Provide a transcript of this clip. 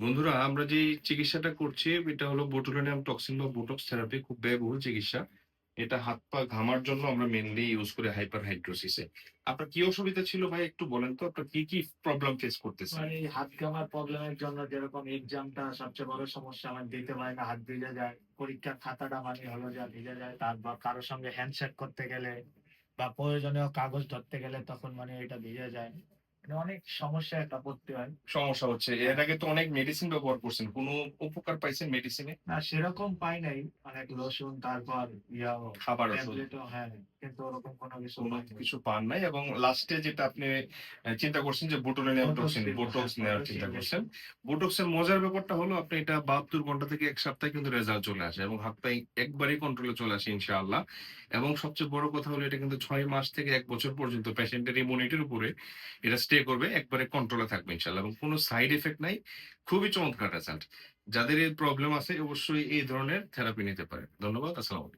বন্ধুরা, আমরা যে চিকিৎসাটা করছি, এটা হলো বোটুলিনাম টক্সিন বা বোটক্স থেরাপি খুব ব্যয়বহুল চিকিৎসা। এটা হাত পা ঘামার জন্য আমরা মেনলি ইউজ করি হাইপার হাইড্রোসিসে আপনার কি অসুবিধা ছিল ভাই, একটু বলেন তো? আপনার কি কি প্রবলেম ফেস করতেছেন মানে হাত ঘামার প্রবলেমের জন্য যেরকম এক্সামটা সবচেয়ে বড় সমস্যা আমার দিতে পারে না, হাত ভিজে যায়, পরীক্ষার খাতাটা মানে হলো যা ভিজে যায়, তারপর কারোর সঙ্গে হ্যান্ডশেক করতে গেলে বা প্রয়োজনীয় কাগজ ধরতে গেলে তখন মানে এটা ভিজে যায়। অনেক সমস্যা পড়তে হয়। সমস্যা হচ্ছে। এর আগে তো অনেক মেডিসিন ব্যবহার করছেন। কোনো উপকার পাইছেন মেডিসিনে না সেরকম পাই নাই। অনেক রসুন তারপর ইয়া খাবার হ্যাঁ কিন্তু ওরকম কোনো কিছু পান নাই এবং লাস্টে যেটা আপনি চিন্তা করছেন যে Botox টক্সিন বোটক্স হ্যাঁ, নেওয়ার চিন্তা করছেন। বোটক্সের মজার ব্যাপারটা হলো আপনি এটা বাহাত্তর ঘণ্টা থেকে এক সপ্তাহে কিন্তু রেজাল্ট চলে আসে এবং হাত পায়ে একবারই কন্ট্রোলে চলে আসে ইনশাআল্লাহ। এবং সবচেয়ে বড় কথা হলো এটা কিন্তু ছয় মাস থেকে এক বছর পর্যন্ত পেশেন্টের ইমিউনিটির উপরে এটা স্টে করবে, একবারে কন্ট্রোলে থাকবে ইনশাল্লাহ এবং কোনো সাইড এফেক্ট নাই। খুবই চমৎকার রেজাল্ট যাদের এই প্রবলেম আছে, অবশ্যই এই ধরনের থেরাপি নিতে পারে ধন্যবাদ, আসসালামু